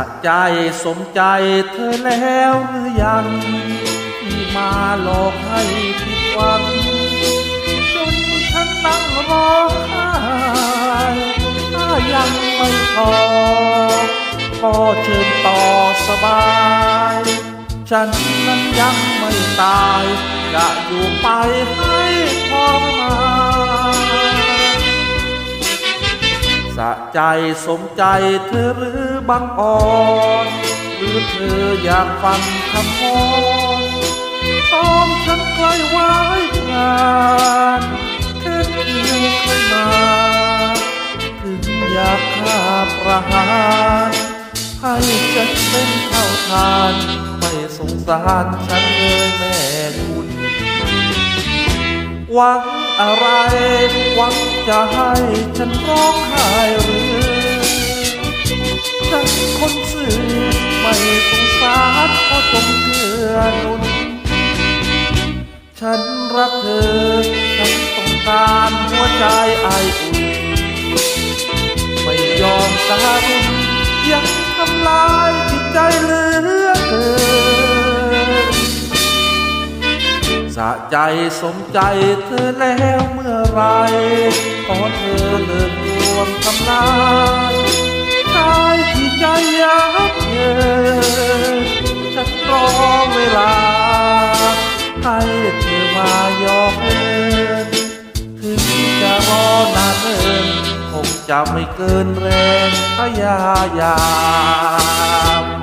ะใจสมใจเธอแล้วหรือยังที่มาหลอกให้ผิดหวังจนฉันนั่งร้องไห้ถ้ายังไม่พอก็เชิญต่อสบาย ฉันนั้นยังไม่ตายจะอยู่ไปให้ทร ใจสมใจเธอหรือบังอ่อนหรือเธออยากฟังคำพรตอนฉันใกล้ไว้งานแค่เพียงเคยมาถึงอยากฆ่าประหารให้ฉันเป็นเท่าทาน ไม่สงสารฉันเลยแม่คุณหวัง อะไรหวังจะให้ฉันร้องไห้หรือฉันคนซื่อไม่สงสารก็จงเกื้อหนุนฉันรักเธอ ฉันต้องการหัวใจไออุ่นไม่ยอมการุะใจสมใจเธอแล้วเมื่อไร ขอเธอเลิกรวมทำลายชายที่ใจยับเยินฉันรอเวลา ให้เธอมายอมเอินถึงจะรอนานเอินคงจะไม่เกินแรงพยายาม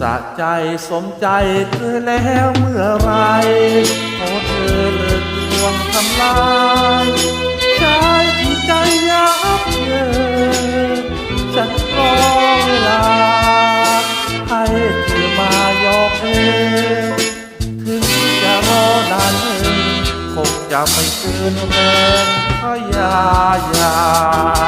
สะใจสมใจเธอแล้วเมื่อไรขอเธอเลิกลวงทำลายชาที่ใจยับเยินฉันขอเวลาให้เธอมายอกเองถึงจะรอนานเองคงจะไม่เกินแรงพยายาม